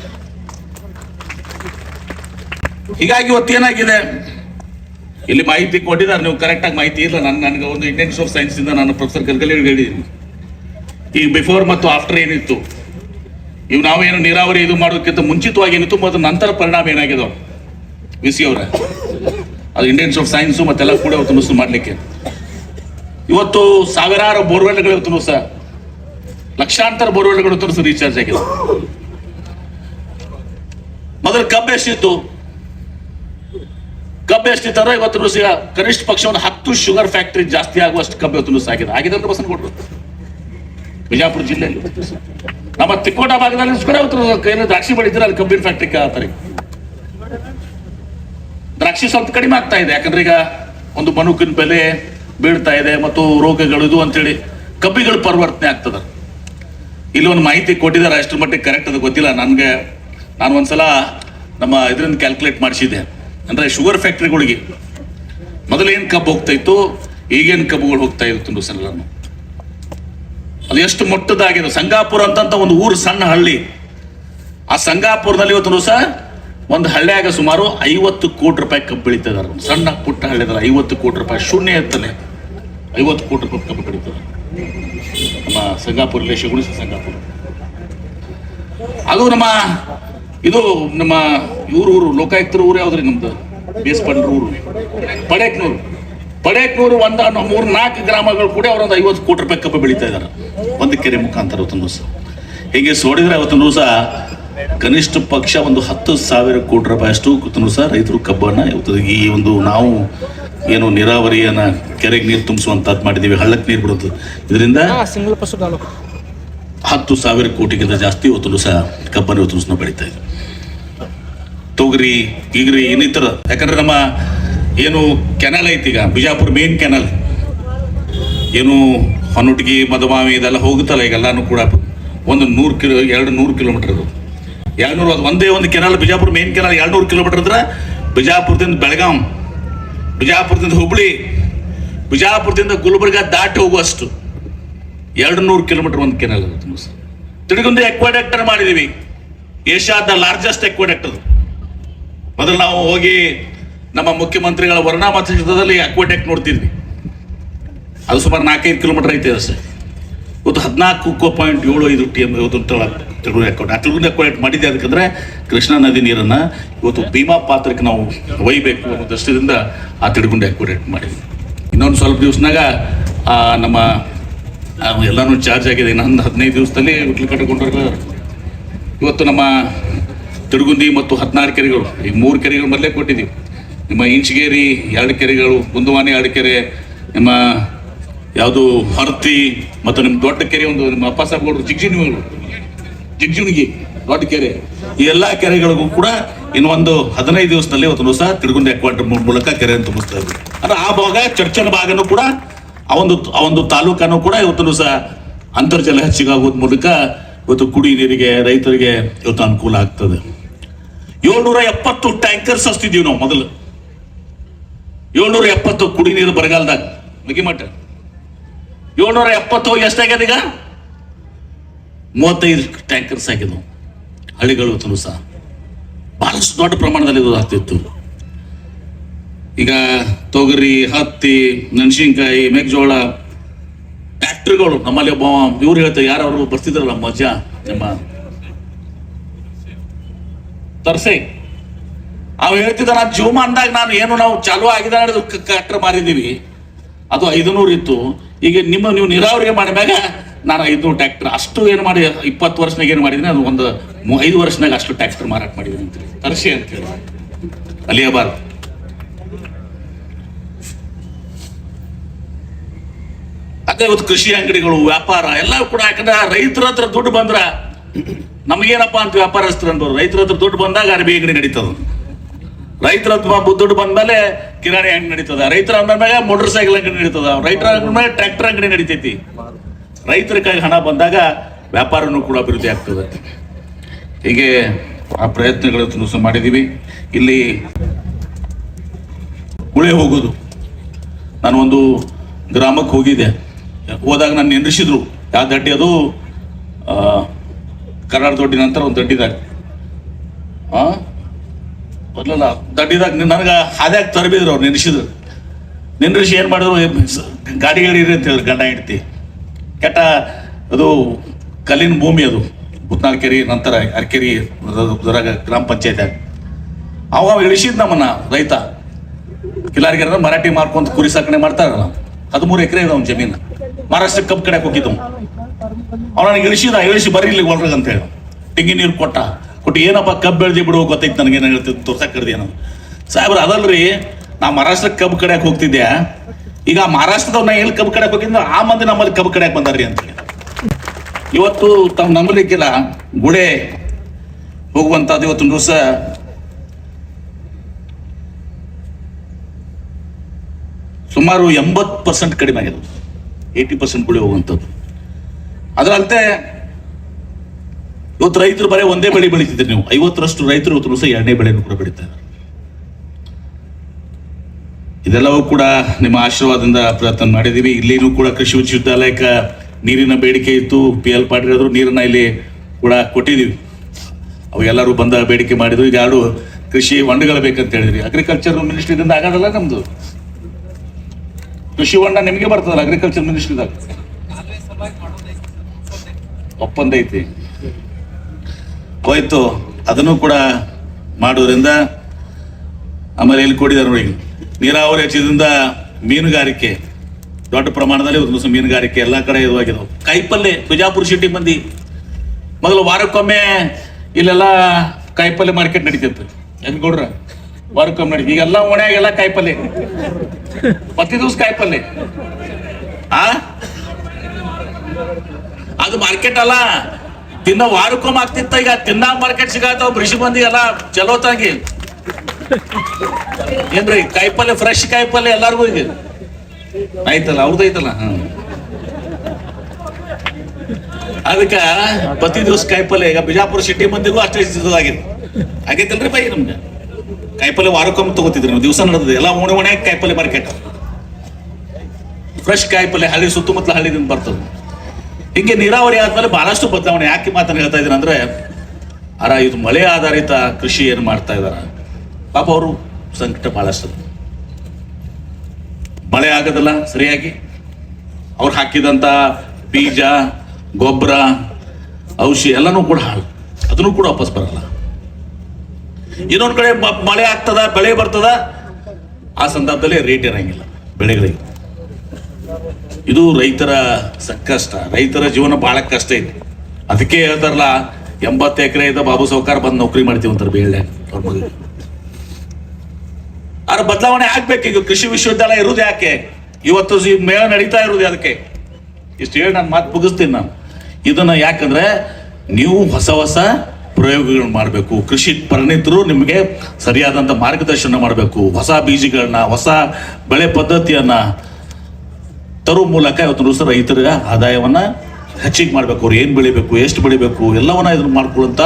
ಹೀಗಾಗಿ ಇವತ್ತೇನಾಗಿದೆ ಇಲ್ಲಿ ಮಾಹಿತಿ ಕೊಟ್ಟಿದ್ದಾರೆ. ನೀವು ಕರೆಕ್ಟ್ ಆಗಿ ಮಾಹಿತಿ ಇಲ್ಲ. ನಾನು ನನಗೆ ಒಂದು ಇಂಡಿಯನ್ ಆಫ್ ಸೈನ್ಸ್ ಇಂದ ನಾನು ಪ್ರೊಫೆಸರ್ ಗಲ್ಗಲಿ ಹೇಳಿದ್ದೀನಿ. ಈ ಬಿಫೋರ್ ಮತ್ತು ಆಫ್ಟರ್ ಏನಿತ್ತು? ಇವು ನಾವೇನು ನೀರಾವರಿ ಇದು ಮಾಡೋದಕ್ಕಿಂತ ಮುಂಚಿತವಾಗಿ ಏನಿತ್ತು ಮತ್ತು ನಂತರ ಪರಿಣಾಮ ಏನಾಗಿದೆ? ವಿ ಸಿ ಅವರ, ಅದು ಇಂಡಿಯನ್ಸ್ ಆಫ್ ಸೈನ್ಸು ಮತ್ತೆಲ್ಲ ಕೂಡ ಇವತ್ತು ನುಸು ಮಾಡಲಿಕ್ಕೆ. ಇವತ್ತು ಸಾವಿರಾರು ಬೋರ್ವೆಲ್ಗಳು ಇವತ್ತು ನುಸ ಲಕ್ಷಾಂತರ ಬೋರ್ವೆಲ್ಗಳು ಸಹ ರೀಚಾರ್ಜ್ ಆಗಿದೆ. ಮೊದಲು ಕಬ್ಬು ಎಷ್ಟಿತ್ತು? ಕಬ್ಬು ಎಷ್ಟಿತ್ತು ಅಂದ್ರೆ ಇವತ್ತು ನುಸಿಯ ಕನಿಷ್ಠ ಪಕ್ಷ ಒಂದು ಹತ್ತು ಶುಗರ್ ಫ್ಯಾಕ್ಟರಿ ಜಾಸ್ತಿ ಆಗುವಷ್ಟು ಕಬ್ಬು ಇವತ್ತು ಸಹ ಆಗಿದೆ ಅಂತ ಬಸನ್ ಕೊಟ್ಟರು ಬಿಜಾಪುರ ಜಿಲ್ಲೆಯಲ್ಲಿ. ನಮ್ಮ ತಿಕ್ಕೋಟ ಭಾಗದಲ್ಲಿ ಏನು ದ್ರಾಕ್ಷಿ ಬೆಳೀತಾರೆ, ಅಲ್ಲಿ ಕಬ್ಬಿನ ಫ್ಯಾಕ್ಟ್ರಿ ಕೇಳ್ತಾರೆ ದ್ರಾಕ್ಷಿ ಸ್ವಲ್ಪ ಕಡಿಮೆ ಆಗ್ತಾ ಇದೆ, ಯಾಕಂದ್ರೆ ಈಗ ಒಂದು ಮನುಕಿನ ಬೆಲೆ ಬೀಳ್ತಾ ಇದೆ ಮತ್ತು ರೋಗಗಳು ಇದು ಅಂತೇಳಿ ಕಬ್ಬಿಗಳು ಪರಿವರ್ತನೆ ಆಗ್ತದೆ. ಇಲ್ಲಿ ಒಂದು ಮಾಹಿತಿ ಕೊಟ್ಟಿದ್ದಾರೆ, ಅಷ್ಟರ ಮಟ್ಟಿಗೆ ಕರೆಕ್ಟ್ ಅದು ಗೊತ್ತಿಲ್ಲ. ನನಗೆ, ನಾನು ಒಂದ್ಸಲ ನಮ್ಮ ಇದರಿಂದ ಕ್ಯಾಲ್ಕುಲೇಟ್ ಮಾಡಿಸಿದ್ದೆ. ಅಂದ್ರೆ ಶುಗರ್ ಫ್ಯಾಕ್ಟ್ರಿಗಳಿಗೆ ಮೊದಲು ಏನು ಕಬ್ಬು ಹೋಗ್ತಾ ಇತ್ತು, ಈಗೇನು ಕಬ್ಬುಗಳು ಹೋಗ್ತಾ ಇತ್ತು ಸಲ ಅದು ಎಷ್ಟು ಮೊಟ್ಟದಾಗಿದೆ. ಸಂಗಾಪುರ ಅಂತಂತ ಒಂದು ಊರು, ಸಣ್ಣ ಹಳ್ಳಿ. ಆ ಸಂಗಾಪುರದಲ್ಲಿ ಇವತ್ತು ಸಹ ಒಂದು ಹಳ್ಳಿಯಾಗ ಸುಮಾರು ಐವತ್ತು ಕೋಟಿ ರೂಪಾಯಿ ಕಬ್ಬು ಬೆಳೀತಿದ್ದಾರೆ ಒಂದು ಸಣ್ಣ ಪುಟ್ಟ ಹಳ್ಳಿದಾರೆ ಐವತ್ತು ಕೋಟಿ ರೂಪಾಯಿ, ಶೂನ್ಯ ಇರ್ತಾನೆ ಐವತ್ತು ಕೋಟಿ ರೂಪಾಯಿ ಕಬ್ಬು ಬೆಳೀತದೆ ನಮ್ಮ ಸಂಗಾಪುರ ಗುಣಿಸಿ ಸಂಗಾಪುರ. ಅದು ನಮ್ಮ, ಇದು ನಮ್ಮ ಇವ್ರ ಊರು, ಲೋಕಾಯುಕ್ತರ ಊರು ಯಾವ್ದ್ರಿ ನಮ್ದು? ಬೇಸ್ಪಂಡ್ರ ಊರು. ಪಡೇಕ್ನೂರು ಪಡೇಕ್ನೂರು ಒಂದು ಮೂರು ನಾಲ್ಕು ಗ್ರಾಮಗಳು ಕೂಡ ಅವರೊಂದು ಐವತ್ತು ಕೋಟಿ ರೂಪಾಯಿ ಕಬ್ಬು ಬೆಳೀತಾ ಇದ್ದಾರೆ ಒಂದು ಕೆರೆ ಮುಖಾಂತರ ಅವತ್ತೊಂದು ದಿವಸ. ಹೀಗೆ ಸೋಡಿದ್ರೆ ಅವತ್ತೊಂದು ದಿವಸ ಕನಿಷ್ಠ ಪಕ್ಷ ಒಂದು ಹತ್ತು ಸಾವಿರ ಕೋಟಿ ರೂಪಾಯಿ ಅಷ್ಟು ಸಹ ರೈತರು ಕಬ್ಬನ್ನ ಇವತ್ತು ಈ ಒಂದು ನಾವು ಏನು ನೀರಾವರಿಯನ್ನ ಕೆರೆಗೆ ನೀರು ತುಂಬಿಸುವಂಥದ್ದು ಮಾಡಿದ್ದೀವಿ ಹಳ್ಳಕ್ಕೆ ನೀರು ಬಿಡುತ್ತೆ ಇದರಿಂದ ಹತ್ತು ಸಾವಿರ ಕೋಟಿಗಿಂತ ಜಾಸ್ತಿ ಇವತ್ತು ದಿವಸ ಕಬ್ಬನ್ನು ಇವತ್ತು ದಿವಸ ಬೆಳೀತಾ ಇದ್ದೀವಿ ತೊಗರಿ ಈಗ್ರಿ ಇನ್ನಿತರ ಯಾಕಂದ್ರೆ ನಮ್ಮ ಏನು ಕೆನಲ್ ಐತಿ ಈಗ, ಬಿಜಾಪುರ ಮೇನ್ ಕೆನಲ್. ಏನು ಹೊನ್ನುಟ್ಗಿ ಮದಮಾವಿ ಇದೆಲ್ಲ ಹೋಗುತ್ತಲ್ಲ ಈಗ ಎಲ್ಲಾನು ಕೂಡ. ಒಂದು ನೂರು ಕಿಲೋ, ಎರಡು ನೂರು ಕಿಲೋಮೀಟರ್ ಅದು. ಎರಡು ನೂರು ಅದು ಒಂದೇ ಒಂದು ಕೆನಲ್, ಬಿಜಾಪುರ ಮೇನ್ ಕೆನಲ್ ಎರಡು ನೂರು ಕಿಲೋಮೀಟರ್ ಇದ್ರೆ ಬಿಜಾಪುರದಿಂದ ಬೆಳಗಾಂ, ಬಿಜಾಪುರದಿಂದ ಹುಬ್ಳಿ, ಬಿಜಾಪುರದಿಂದ ಗುಲ್ಬರ್ಗ ದಾಟಿ ಹೋಗುವಷ್ಟು. ಎರಡು ನೂರು ಕಿಲೋಮೀಟರ್ ಒಂದು ಕೆನಲ್ ಅದು ತಿರುಗುಂದಿ ಎಕ್ವಾಡಕ್ಟರ್ ಮಾಡಿದೀವಿ. ಏಷ್ಯಾದ ಲಾರ್ಜೆಸ್ಟ್ ಎಕ್ವಾಡಕ್ಟರ್ ಮೊದಲು ನಾವು ಹೋಗಿ ನಮ್ಮ ಮುಖ್ಯಮಂತ್ರಿಗಳ ವರ್ಣಾಮತದಲ್ಲಿ ಅಕ್ವಾಟೆಕ್ ನೋಡ್ತಿದ್ವಿ. ಅದು ಸುಮಾರು ನಾಲ್ಕೈದು ಕಿಲೋಮೀಟರ್ ಐತೆ ಅಷ್ಟೇ ಇವತ್ತು ಹದಿನಾಲ್ಕು ಪಾಯಿಂಟ್ ಏಳು ಐದು ಟಿ ಎಂ ಇವತ್ತು ತಿರುಗುಂದಿ ಅಕ್ವಾಟ್ ಆ ತಿರುಗುಂದಿ ಅಕ್ವಾಟ್ ಮಾಡಿದ್ದೆ ಅದಕ್ಕಂದ್ರೆ ಕೃಷ್ಣಾ ನದಿ ನೀರನ್ನು ಇವತ್ತು ಭೀಮಾ ಪಾತ್ರಕ್ಕೆ ನಾವು ಒಯ್ಯಬೇಕು ಅನ್ನೋ ದೃಷ್ಟಿಯಿಂದ ಆ ತಿರುಗುಂಡಿ ಅಕ್ವಾಟೆಕ್ ಮಾಡಿದ್ವಿ. ಇನ್ನೊಂದು ಸ್ವಲ್ಪ ದಿವಸನಾಗ ನಮ್ಮ ಎಲ್ಲನೂ ಚಾರ್ಜ್ ಆಗಿದೆ. ಇನ್ನೊಂದು ಹದಿನೈದು ದಿವಸದಲ್ಲಿ ಹುಟ್ಲು ಕಟ್ಟಿಕೊಂಡ್ರೆ ಇವತ್ತು ನಮ್ಮ ತಿರುಗುಂದಿ ಮತ್ತು ಹದಿನಾರು ಕೆರೆಗಳು, ಈ ಮೂರು ಕೆರೆಗಳು ಮೊದಲೇ ಕೊಟ್ಟಿದ್ದೀವಿ. ನಿಮ್ಮ ಇಂಚಗೇರಿ ಎರಡು ಕೆರೆಗಳು ಕುಂದುವಾನೆ ಎರಡು ಕೆರೆ ನಿಮ್ಮ ಯಾವುದು ಹರ್ತಿ ಮತ್ತು ನಿಮ್ಮ ದೊಡ್ಡ ಕೆರೆ ಒಂದು ನಿಮ್ಮ ಅಪ್ಪ ಸಾಬ್ಗೌಡರು ಜಿಗ್ಜಿಣಿಗಳು ಜಿಗ್ಜಿಣಿಗಿ ದೊಡ್ಡ ಕೆರೆ. ಈ ಎಲ್ಲ ಕೆರೆಗಳಿಗೂ ಕೂಡ ಇನ್ನೊಂದು ಒಂದು ಹದಿನೈದು ದಿವಸದಲ್ಲಿ ಇವತ್ತು ದಿವಸ ತಿರುಗುಂದಿ ಅಕ್ವಾಟರ್ ಮೂಲಕ ಕೆರೆಯನ್ನು ತುಂಬಿಸ್ತಾ ಇದ್ವಿ ಅಂದ್ರೆ ಆ ಭಾಗ, ಚರ್ಚನ ಭಾಗನೂ ಕೂಡ ಆ ಒಂದು ಆ ಒಂದು ತಾಲೂಕನ್ನು ಕೂಡ ಇವತ್ತು ಸಹ ಅಂತರ್ಜಲ ಹೆಚ್ಚಿಗಾಗೋದ್ ಮೂಲಕ ಇವತ್ತು ಕುಡಿ ನೀರಿಗೆ, ರೈತರಿಗೆ ಇವತ್ತು ಅನುಕೂಲ ಆಗ್ತದೆ. ಏಳ್ನೂರ ಎಪ್ಪತ್ತು ಟ್ಯಾಂಕರ್ಸ್ ಹಸ್ತಿದ್ದೀವಿ ನಾವು ಮೊದಲು. ಏಳ್ನೂರ ಎಪ್ಪತ್ತು ಕುಡಿ ನೀರು ಬರಗಾಲದಾಗ. ಮುಗಿಮಠ ಏಳ್ನೂರ ಎಪ್ಪತ್ತು ಎಷ್ಟಾಗ್ಯದ ಈಗ? ಮೂವತ್ತೈದು ಟ್ಯಾಂಕರ್ಸ್ ಆಗಿದ್ವು ಹಳ್ಳಿಗಳು ಸಹ. ಬಹಳಷ್ಟು ದೊಡ್ಡ ಪ್ರಮಾಣದಲ್ಲಿ ಇದು ಆಗ್ತಿತ್ತು. ಈಗ ತೊಗರಿ, ಹತ್ತಿ, ಮೆಣಸಿನ್ಕಾಯಿ, ಮೆಕ್ಜೋಳ ಫ್ಯಾಕ್ಟ್ರಿಗಳು ನಮ್ಮಲ್ಲಿ ಒಬ್ಬ ಇವ್ರು ಹೇಳ್ತಾರೆ ಯಾರು ಬರ್ತಿದ್ರಲ್ಲ ಮಜಾ ನಮ್ಮ ತರ್ಸೆ. ಅವ್ ಹೇಳ್ತಿದ್ದ ನಾನು ಜೀವಮಾನದಾಗ ನಾನು ಏನು ನಾವು ಚಾಲು ಆಗಿದೆ ಟ್ರ್ಯಾಕ್ಟರ್ ಮಾರಿದೀವಿ. ಅದು ಐದುನೂರು ಇತ್ತು. ಈಗ ನಿಮ್ಮ, ನೀವು ನೀರಾವರಿಗೆ ಮಾಡಿದಾಗ ನಾನು ಐದುನೂರು ಟ್ಯಾಕ್ಟರ್. ಅಷ್ಟು ಏನು ಮಾಡಿ, ಇಪ್ಪತ್ತು ವರ್ಷನಾಗ ಏನು ಮಾಡಿದ್ದೀನಿ ಅದು ಒಂದು ಐದು ವರ್ಷನಾಗ ಅಷ್ಟು ಟ್ಯಾಕ್ಟರ್ ಮಾರಾಟ ಮಾಡಿದ್ದೀನಿ ಅಂತೇಳಿ ತರ್ಸಿ ಅಂತೇಳಿ ಅಲಿಯಬಾರ್ದು ಅದೇ ಇವತ್ತು ಕೃಷಿ ಅಂಗಡಿಗಳು, ವ್ಯಾಪಾರ ಎಲ್ಲ ಕೂಡ, ಯಾಕಂದ್ರೆ ರೈತರ ಹತ್ರ ದುಡ್ಡು ಬಂದ್ರ ನಮಗೇನಪ್ಪ ಅಂತ ವ್ಯಾಪಾರಸ್ಥರು ಅಂದವರು, ರೈತರ ಹತ್ರ ದುಡ್ಡು ಬಂದಾಗ ಅರಬಿ ಅಂಗಡಿ ನಡೀತದ. ರೈತರ ಅಥವಾ ಬ- ದುಡ್ಡು ಬಂದ್ಮೇಲೆ ಕಿರಾಣಿ ಅಂಗಡಿ ನಡೀತದ. ರೈತರ ಅಂದ್ಮೇಲೆ ಮೋಟರ್ ಸೈಕಲ್ ಅಂಗಡಿ ನಡೀತದ. ರೈತರ ಅಂದ್ಮೇಲೆ ಟ್ರ್ಯಾಕ್ಟರ್ ಅಂಗಡಿ ನಡೀತೈತಿ. ರೈತರ ಕೈ ಹಣ ಬಂದಾಗ ವ್ಯಾಪಾರನೂ ಕೂಡ ಅಭಿವೃದ್ಧಿ ಆಗ್ತದೆ. ಹೀಗೆ ಆ ಪ್ರಯತ್ನಗಳು ತುಂಬ ಮಾಡಿದ್ದೀವಿ ಇಲ್ಲಿ ಗುಳೆ ಹೋಗೋದು. ನಾನು ಒಂದು ಗ್ರಾಮಕ್ಕೆ ಹೋಗಿದ್ದೆ. ಹೋದಾಗ ನಾನು ನೆನೆಸಿದ್ರು ಯಾವ ದಡ್ಡಿ ಅದು? ಕರ್ನಾಟಕ ದೊಡ್ಡಿ ನಂತರ ಒಂದು ದಡ್ಡಿದಾಗ ಆ? ಬರ್ಲಲ್ಲ ದಡ್ಡಿದಾಗ ನನಗೆ ಹಾದ್ಯಾಗ ತರಬಿದ್ರು ಅವ್ರು ನೆನೆಸಿದ್ರು ನೆನೆಸಿ ಏನು ಮಾಡಿದ್ರು? ಗಾಡಿ ಗಾಡಿ ಅಂತ ಹೇಳಿದ್ರು, ಗಂಡ ಹೆಂಡ್ತಿ. ಕೆಟ್ಟ ಅದು ಕಲ್ಲಿನ ಭೂಮಿ ಅದು. ಬುತ್ನಾಳ್ ಕೆರಿ, ನಂತರ ಅರ್ಕೆರಿ ಗ್ರಾಮ ಪಂಚಾಯತ್ಯಾಗ. ಅವ ಇಳಿಸಿದ್ ನಮ್ಮನ್ನ ರೈತ. ಕಿಲಾರಿಗೆರ ಮರಾಠಿ ಮಾರ್ಕೊಂತ ಕುರಿ ಸಾಕಣೆ ಮಾಡ್ತಾರಲ್ಲ. ಹದಿಮೂರು ಎಕರೆ ಇದೆ ಅವ್ನ ಜಮೀನು. ಮಹಾರಾಷ್ಟ್ರ ಕಬ್ಬು ಕಡೆ ಹೋಗಿದ್ದವು ಅವನಿಗೆ ಇಳಿಸಿದ, ಇಳಿಸಿ ಬರ್ರಿ ಇಲ್ಲಿ ಒಳಗೆ ಅಂತ ಹೇಳಿ. ತೆಂಗಿನ ನೀರು ಕೊಟ್ಟ. ಕೊಟ್ಟು ಏನಪ್ಪ ಕಬ್ಬು ಬೆಳ್ದಿ ಬಿಡು ಗೊತ್ತೈತೆ ನನಗೆ ಏನು ಹೇಳ್ತಿದ್ದು ತೋರ್ಸಕ್ ಕರ್ದಿ ನಾನು ಸಾಹೇಬ್ರ, ಅದಲ್ರಿ, ನಾ ಮಹಾರಾಷ್ಟ್ರ ಕಬ್ಬು ಕಡೆಯಕ್ಕೆ ಹೋಗ್ತಿದ್ದೆ. ಈಗ ಮಹಾರಾಷ್ಟ್ರದವ್ರು ನಾ ಎಲ್ಲಿ ಕಬ್ಬು ಕಡೆಯಕ್ಕೆ ಆ ಮಂದಿ ನಮ್ಮಲ್ಲಿ ಕಬ್ಬು ಕಡೆಯಕ್ಕೆ ಬಂದಾರ್ರಿ ಅಂತ ಇವತ್ತು ತಾವು ನಂಬಲಿಕ್ಕಿಲ್ಲ, ಗುಡೆ ಹೋಗುವಂಥದ್ದು ಇವತ್ತು ದಿವಸ. ಸುಮಾರು ಎಂಬತ್ತು ಪರ್ಸೆಂಟ್ ಕಡಿಮೆ ಆಗಿದೆ. ಏಯ್ಟಿ ಪರ್ಸೆಂಟ್ ಗುಳಿ ಹೋಗುವಂಥದ್ದು. ಅದರಂತೆ ಇವತ್ತು ರೈತರು ಬರೀ ಒಂದೇ ಬೆಳೆ ಬೆಳೀತಿದ್ರಿ ನೀವು. ಐವತ್ತರಷ್ಟು ರೈತರು ಇವತ್ತು ಸಹ ಎರಡನೇ ಬೆಳೆಯನ್ನು ಕೂಡ ಬೆಳೀತಾರೆ. ಇದೆಲ್ಲವೂ ಕೂಡ ನಿಮ್ಮ ಆಶೀರ್ವಾದದಿಂದ ಪ್ರಯತ್ನ ಮಾಡಿದ್ದೀವಿ. ಇಲ್ಲಿನೂ ಕೂಡ ಕೃಷಿ ವಿಶ್ವವಿದ್ಯಾಲಯಕ್ಕೆ ನೀರಿನ ಬೇಡಿಕೆ ಇತ್ತು. ಪಿ ಎಲ್ ಪಾಟೀಲ್ ನೀರನ್ನ ಇಲ್ಲಿ ಕೂಡ ಕೊಟ್ಟಿದ್ದೀವಿ. ಅವು ಎಲ್ಲರೂ ಬಂದ ಬೇಡಿಕೆ ಮಾಡಿದ್ರು. ಈಗ ಯಾರು ಕೃಷಿ ಹೊಂಡಗಳು ಬೇಕಂತ ಹೇಳಿದ್ರಿ. ಅಗ್ರಿಕಲ್ಚರ್ ಮಿನಿಸ್ಟ್ರಿದಿಂದ ಆಗೋದಲ್ಲ ನಮ್ದು. ಕೃಷಿ ಹೊಂಡ ನಿಮಗೆ ಬರ್ತದಲ್ಲ ಅಗ್ರಿಕಲ್ಚರ್ ಮಿನಿಸ್ಟ್ರಿದಾಗ ಒಪ್ಪಂದ ಐತಿ. ಹೋಯ್ತು. ಅದನ್ನು ಕೂಡ ಮಾಡೋದ್ರಿಂದ ಆಮೇಲೆ ಇಲ್ಲಿ ಕೊಡಿದ್ದಾರೆ ನೋಡಿ. ನೀರಾವರಿ ಹೆಚ್ಚಿದ್ರಿಂದ ಮೀನುಗಾರಿಕೆ, ದೊಡ್ಡ ಪ್ರಮಾಣದಲ್ಲಿ ದಿವಸ ಮೀನುಗಾರಿಕೆ ಎಲ್ಲ ಕಡೆ ಇದು ಆಗಿದಾವೆ ಕಾಯಿಪಲ್ಲೆ ಬಿಜಾಪುರ ಸಿಟಿ ಮಂದಿ ಮೊದಲು ವಾರಕ್ಕೊಮ್ಮೆ ಇಲ್ಲೆಲ್ಲ ಕಾಯಿಪಲ್ಲೆ ಮಾರ್ಕೆಟ್ ನಡೀತಿತ್ತು. ಹೆಂಗ್ ಕೊಡ್ರ ವಾರಕ್ಕೊಮ್ಮೆ ನಡೀತಿ ಈಗೆಲ್ಲ ಓಣ್ಯಾಗೆಲ್ಲ ಕಾಯಿಪಲ್ಲೆ ಪ್ರತಿ ದಿವಸ ಕಾಯಿಪಲ್ಲೆ ಆ? ಅದು ಮಾರ್ಕೆಟ್ ಅಲ್ಲ. ತಿನ್ನ ವಾರಕ್ಕೊಮ್ಮೆ ಆಗ್ತಿತ್ತ. ಈಗ ತಿನ್ನ ಮಾರ್ಕೆಟ್ ಸಿಗತ್ತವ ಕೃಷಿ ಬಂದಿ ಎಲ್ಲ ಚಲೋ ತಂಗಿ. ಏನ್ರಿ ಕಾಯಿಪಲ್ಲೆ ಫ್ರೆಶ್ ಕಾಯಿಪಲ್ಲೆ ಎಲ್ಲಾರ್ಗು ಈಗ ಆಯ್ತಲ್ಲ ಅವ್ರದ್ದು ಐತಲ್ಲ? ಅದಕ್ಕ ಪ್ರತಿ ದಿವಸ ಕಾಯಿಪಲ್ಲೆ, ಈಗ ಬಿಜಾಪುರ ಸಿಟಿ ಮಂದಿಗೂ ಅಷ್ಟೇ ಇದಾಗಿದೆ ಆಗೈತಲ್ರಿ ಬೈ ನಮ್ಗೆ? ಕಾಯಿಪಲ್ಲೆ ವಾರಕ್ಕೊಮ್ಮೆ ತಗೋತಿದ್ರಿ ನಾವು, ದಿವಸ ನಡೆದಿದೆ. ಎಲ್ಲ ಓಣಿ ಓಣೆ ಕಾಯಿಪಲ್ಲೆ ಮಾರ್ಕೆಟ್ ಫ್ರೆಶ್ ಕಾಯಿಪಲ್ಲೆ, ಹಳ್ಳಿ ಸುತ್ತಮುತ್ತಲ ಹಳ್ಳಿದಿಂದ ಬರ್ತದೆ. ಹಿಂಗೆ ನೀರಾವರಿ ಆದ್ಮೇಲೆ ಬಹಳಷ್ಟು ಬದಲಾವಣೆ. ಯಾಕೆ ಮಾತನ್ನು ಹೇಳ್ತಾ ಇದ್ದೀನಿ ಅಂದ್ರೆ, ಅರ ಇದು ಮಳೆ ಆಧಾರಿತ ಕೃಷಿ ಏನು ಮಾಡ್ತಾ ಇದ್ದಾರೆ ಪಾಪ ಅವರು ಸಂಕಟ ಬಹಳಷ್ಟು. ಮಳೆ ಆಗೋದಿಲ್ಲ ಸರಿಯಾಗಿ? ಅವ್ರು ಹಾಕಿದಂತ ಬೀಜ, ಗೊಬ್ಬರ, ಔಷಧಿ ಎಲ್ಲನೂ ಕೂಡ ಹಾಳು. ಅದನ್ನು ಕೂಡ ವಾಪಸ್ ಬರಲ್ಲ. ಇನ್ನೊಂದು ಕಡೆ ಮಳೆ ಆಗ್ತದ, ಬೆಳೆ ಬರ್ತದ, ಆ ಸಂದರ್ಭದಲ್ಲಿ ರೇಟ್ ಇರಂಗಿಲ್ಲ ಬೆಳೆಗಳಿಗೆ. ಇದು ರೈತರ ಸಂಕಷ್ಟ. ರೈತರ ಜೀವನ ಬಹಳ ಕಷ್ಟ ಐತಿ ಅದಕ್ಕೆ ಹೇಳ್ತಾರಲ್ಲ, ಎಂಬತ್ತು ಎಕರೆ ಇದ್ದ ಬಾಬು ಸಾವ್ಕಾರ ಬಂದು ನೌಕರಿ ಮಾಡ್ತೀವಿ ಅಂತಾರೆ ಬೇಳೆ ಅವ್ರ ಮಗ ಅದ್ರ ಬದಲಾವಣೆ ಆಗ್ಬೇಕು ಈಗ. ಕೃಷಿ ವಿಶ್ವವಿದ್ಯಾಲಯ ಇರುವುದು ಯಾಕೆ? ಇವತ್ತು ಮೇಳ ನಡೀತಾ ಇರುವುದು ಅದಕ್ಕೆ ಇಷ್ಟು ಹೇಳಿ ನಾನು ಮಾತು ಮುಗಿಸ್ತೀನಿ ನಾನು. ಇದನ್ನ ಯಾಕಂದ್ರೆ ನೀವು ಹೊಸ ಹೊಸ ಪ್ರಯೋಗಗಳನ್ನ ಮಾಡಬೇಕು. ಕೃಷಿ ಪರಿಣಿತರು ನಿಮಗೆ ಸರಿಯಾದಂತ ಮಾರ್ಗದರ್ಶನ ಮಾಡಬೇಕು. ಹೊಸ ಬೀಜಗಳನ್ನ, ಹೊಸ ಬೆಳೆ ಪದ್ಧತಿಯನ್ನ ತರುವ ಮೂಲಕ ಇವತ್ತು ದಿವಸ ರೈತರ ಆದಾಯವನ್ನು ಹೆಚ್ಚಿಗೆ ಮಾಡಬೇಕು, ಅವ್ರು ಏನು ಬೆಳಿಬೇಕು, ಎಷ್ಟು ಬೆಳಿಬೇಕು, ಎಲ್ಲವನ್ನ ಇದನ್ನ ಮಾಡ್ಕೊಳ್ಳುವಂತ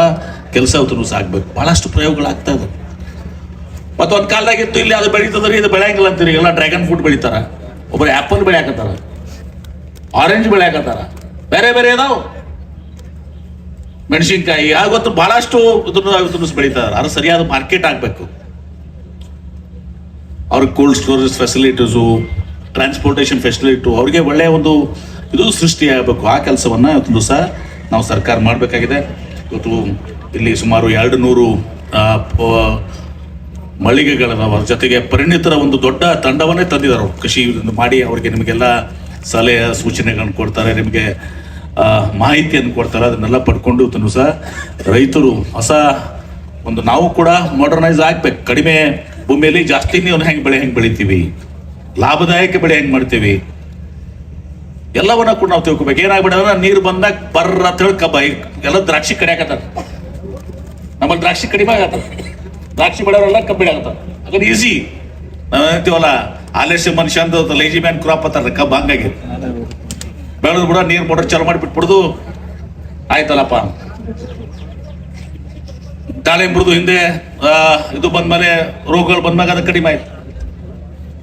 ಕೆಲಸ ಇವತ್ತು ಆಗಬೇಕು ಆಗ್ಬೇಕು. ಬಹಳಷ್ಟು ಪ್ರಯೋಗಗಳು ಮತ್ತು ಒಂದು ಕಾಲದಾಗಿತ್ತು ಇಲ್ಲಿ ಅದು ಬೆಳೀತದ್ರಿ ಇದು ಬೆಳೆಯಂಗಿಲ್ಲ ಅಂತೀರಿ, ಎಲ್ಲ ಡ್ರ್ಯಾಗನ್ ಫ್ರೂಟ್ ಬೆಳಿತಾರ. ಒಬ್ಬರು ಆ್ಯಪಲ್ ಬೆಳೆಯಾಕತ್ತಾರ. ಆರೆಂಜ್ ಬೆಳೆಯಾಕತ್ತಾರ. ಬೇರೆ ಬೇರೆ ಇದಾವ್ ಮೆಣಸಿನ್ಕಾಯಿ ಆಗೊತ್ತು ಭಾಳಷ್ಟು ಇದನ್ನ ಬೆಳೀತಾರೆ ಅದು ಸರಿಯಾದ ಮಾರ್ಕೆಟ್ ಆಗಬೇಕು. ಅವ್ರಿಗೆ cold storage facilities transportation facility ಅವ್ರಿಗೆ ಒಳ್ಳೆಯ ಒಂದು ಇದು ಸೃಷ್ಟಿಯಾಗಬೇಕು. ಆ ಕೆಲಸವನ್ನು ಇವತ್ತು ದಿವಸ ನಾವು ಸರ್ಕಾರ ಮಾಡಬೇಕಾಗಿದೆ. ಇವತ್ತು ಇಲ್ಲಿ ಸುಮಾರು ಎರಡು ನೂರು ಮಳಿಗೆಗಳದಾವ. ಜೊತೆಗೆ ಪರಿಣಿತರ ಒಂದು ದೊಡ್ಡ ತಂಡವನ್ನೇ ತಂದಿದ್ದಾರೆ ಅವ್ರು. ಕೃಷಿ ಮಾಡಿ ಅವರಿಗೆ ನಿಮಗೆಲ್ಲ ಸಲಹೆ, ಸೂಚನೆಗಳನ್ನು ಕೊಡ್ತಾರೆ, ನಿಮಗೆ ಮಾಹಿತಿಯನ್ನು ಕೊಡ್ತಾರೆ. ಅದನ್ನೆಲ್ಲ ಪಡ್ಕೊಂಡು ಇವತ್ತು ಸಹ ರೈತರು ಹೊಸ ಒಂದು ನಾವು ಕೂಡ ಮಾಡರ್ನೈಸ್ ಆಗ್ಬೇಕು. ಕಡಿಮೆ ಭೂಮಿಯಲ್ಲಿ ಜಾಸ್ತಿ ನೀವು ಹೆಂಗೆ ಬೆಳೆ, ಹೆಂಗೆ ಬೆಳಿತೀವಿ? ಲಾಭದಾಯಕ ಬೆಳೆ ಹೆಂಗೆ ಮಾಡ್ತೀವಿ? ಎಲ್ಲವನ್ನ ಕೂಡ ನಾವು ತಿಳ್ಕೊಬೇಕು. ಏನಾಗ್ಬಿಡೋದ್ರ ನೀರು ಬಂದಾಗ ಬರ್ರ ಕಬ್ಬ ಎಲ್ಲ ದ್ರಾಕ್ಷಿ ಕಡಿಯಾಕತ್ತಾರ ನಮ್ಮಲ್ಲಿ ದ್ರಾಕ್ಷಿ ಕಡಿಮೆ ಆಗತ್ತ ದ್ರಾಕ್ಷಿ ಬೆಳೆಯೋರೆಲ್ಲ ಕಬ್ಬು ಆಗತ್ತ ಅದನ್ನ ಈಸಿ. ನಾವು ಹೇಳ್ತೀವಲ್ಲ, ಆಲಸ್ಯ ಮನುಷ್ಯ ಅಂತ ಲೇಜಿ ಮ್ಯಾನ್ ಕ್ರಾಪ್ ಅಂತಾರೆ ಕಬ್ಬು ಹಂಗಾಗಿ. ಬೆಳೆದು ಬಿಡ ನೀರು ಮೋಟರ್ ಚಾಲು ಮಾಡಿ ಬಿಟ್ಬಿಡುದು ಆಯ್ತಲ್ಲಪ್ಪ. ದಾಳಿಂಬ್ರದು ಹಿಂದೆ ಇದು ಬಂದ್ಮೇಲೆ ರೋಗಗಳು ಬಂದ್ಮೇಲೆ ಅದು ಕಡಿಮೆ ಆಯ್ತು.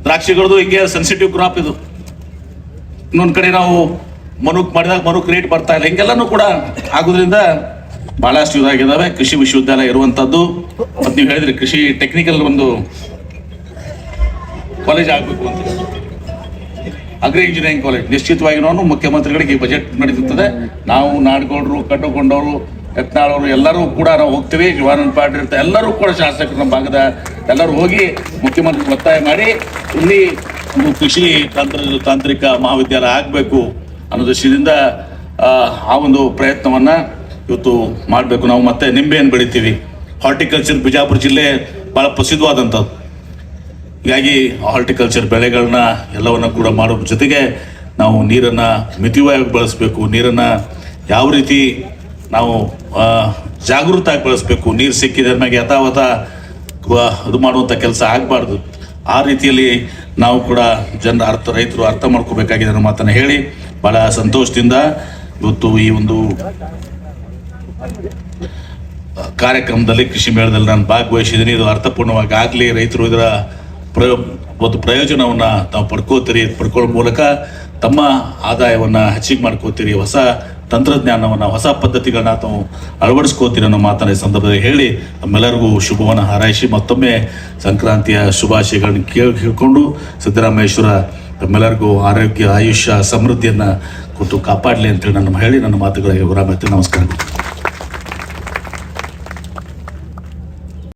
ದ್ರಾಕ್ಷಿಗಳದು ಹಿಂಗೆ ಸೆನ್ಸಿಟಿವ್ ಕ್ರಾಪ್ ಇದು. ಇನ್ನೊಂದು ಕಡೆ ನಾವು ಮನುಕ್ ಮಾಡಿದಾಗ ಮನುಕ್ ರೇಟ್ ಬರ್ತಾ ಇಲ್ಲ. ಹಿಂಗೆಲ್ಲನೂ ಕೂಡ ಆಗೋದ್ರಿಂದ ಬಹಳಷ್ಟು ಇದಾಗಿದ್ದಾವೆ ಕೃಷಿ ವಿಶ್ವವಿದ್ಯಾಲಯ ಇರುವಂತದ್ದು. ಮತ್ತು ನೀವು ಹೇಳಿದ್ರಿ, ಕೃಷಿ ಟೆಕ್ನಿಕಲ್ ಒಂದು ಕಾಲೇಜ್ ಆಗಬೇಕು ಅಂತ. ಅಗ್ರಿ ಇಂಜಿನಿಯರಿಂಗ್ ಕಾಲೇಜ್ ನಿಶ್ಚಿತವಾಗಿ ನಾನು ಮುಖ್ಯಮಂತ್ರಿಗಳಿಗೆ ಈ ಬಜೆಟ್ ನಡೀತಿರ್ತದೆ ನಾವು ನಾಡ್ಗೌಡರು ಕಂಡುಕೊಂಡವರು ಯತ್ನಾಳವರು ಎಲ್ಲರೂ ಕೂಡ ನಾವು ಹೋಗ್ತೀವಿ. ಶಿವಾನಂದ ಪಾಟೀಲ್ ಇರ್ತಾರೆ ಎಲ್ಲರೂ ಕೂಡ ಶಾಸಕರ ಭಾಗದ ಎಲ್ಲರೂ ಹೋಗಿ ಮುಖ್ಯಮಂತ್ರಿ ಒತ್ತಾಯ ಮಾಡಿ ಇಲ್ಲಿ ಒಂದು ಕೃಷಿ ತಂತ್ರ ತಾಂತ್ರಿಕ ಮಹಾವಿದ್ಯಾಲಯ ಆಗಬೇಕು ಅನ್ನೋ ದೃಷ್ಟಿಯಿಂದ ಆ, ಒಂದು ಪ್ರಯತ್ನವನ್ನ ಇವತ್ತು ಮಾಡಬೇಕು. ನಾವು ಮತ್ತೆ ನಿಂಬೆಯನ್ನು ಬೆಳಿತೀವಿ. ಹಾರ್ಟಿಕಲ್ಚರ್ ಬಿಜಾಪುರ ಜಿಲ್ಲೆ ಬಹಳ ಪ್ರಸಿದ್ಧವಾದಂಥದ್ದು. ಹೀಗಾಗಿ ಹಾರ್ಟಿಕಲ್ಚರ್ ಬೆಳೆಗಳನ್ನ ಎಲ್ಲವನ್ನ ಕೂಡ ಮಾಡೋ ಜೊತೆಗೆ ನಾವು ನೀರನ್ನು ಮಿತಿವಾಗಿ ಬಳಸಬೇಕು. ನೀರನ್ನು ಯಾವ ರೀತಿ ನಾವು ಜಾಗೃತ ಬಳಸಬೇಕು. ನೀರು ಸಿಕ್ಕಿದ ಮ್ಯಾಗೆ ಯಥಾವತ ಇದು ಮಾಡುವಂಥ ಕೆಲಸ ಆಗಬಾರ್ದು. ಆ ರೀತಿಯಲ್ಲಿ ನಾವು ಕೂಡ ಜನರ ಅರ್ಥ, ರೈತರು ಅರ್ಥ ಮಾಡ್ಕೋಬೇಕಾಗಿದೆ ಅನ್ನೋ ಮಾತನ್ನು ಹೇಳಿ ಬಹಳ ಸಂತೋಷದಿಂದ ಇವತ್ತು ಈ ಒಂದು ಕಾರ್ಯಕ್ರಮದಲ್ಲಿ ಕೃಷಿ ಮೇಳದಲ್ಲಿ ನಾನು ಭಾಗವಹಿಸಿದ್ದೀನಿ. ಇದು ಅರ್ಥಪೂರ್ಣವಾಗಿ ಆಗಲಿ, ರೈತರು ಇದರ ಪ್ರಯೋ, ಒಂದು ಪ್ರಯೋಜನವನ್ನು ತಾವು ಪಡ್ಕೋತೀರಿ, ಪಡ್ಕೊಳ್ಳೋ ಮೂಲಕ ತಮ್ಮ ಆದಾಯವನ್ನು ಹೆಚ್ಚಿಗೆ ಮಾಡ್ಕೋತೀರಿ. ಹೊಸ ತಂತ್ರಜ್ಞಾನವನ್ನು, ಹೊಸ ಪದ್ಧತಿಗಳನ್ನ ತಾವು ಅಳವಡಿಸ್ಕೋತೀರಿ ಅನ್ನೋ ಮಾತನ್ನ ಈ ಸಂದರ್ಭದಲ್ಲಿ ಹೇಳಿ ತಮ್ಮೆಲ್ಲರಿಗೂ ಶುಭವನ್ನು ಹಾರೈಸಿ, ಮತ್ತೊಮ್ಮೆ ಸಂಕ್ರಾಂತಿಯ ಶುಭಾಶಯಗಳನ್ನು ಕೇಳಿ, ಕೇಳಿಕೊಂಡು ಸಿದ್ದರಾಮೇಶ್ವರ ತಮ್ಮೆಲ್ಲರಿಗೂ ಆರೋಗ್ಯ, ಆಯುಷ್ಯ, ಸಮೃದ್ಧಿಯನ್ನು ಕೊಟ್ಟು ಕಾಪಾಡಲಿ ಅಂತೇಳಿ ನನ್ನ ಹೇಳಿ ನನ್ನ ಮಾತುಗಳಿಗೆ ವಿರಾಮ ನಮಸ್ಕಾರ.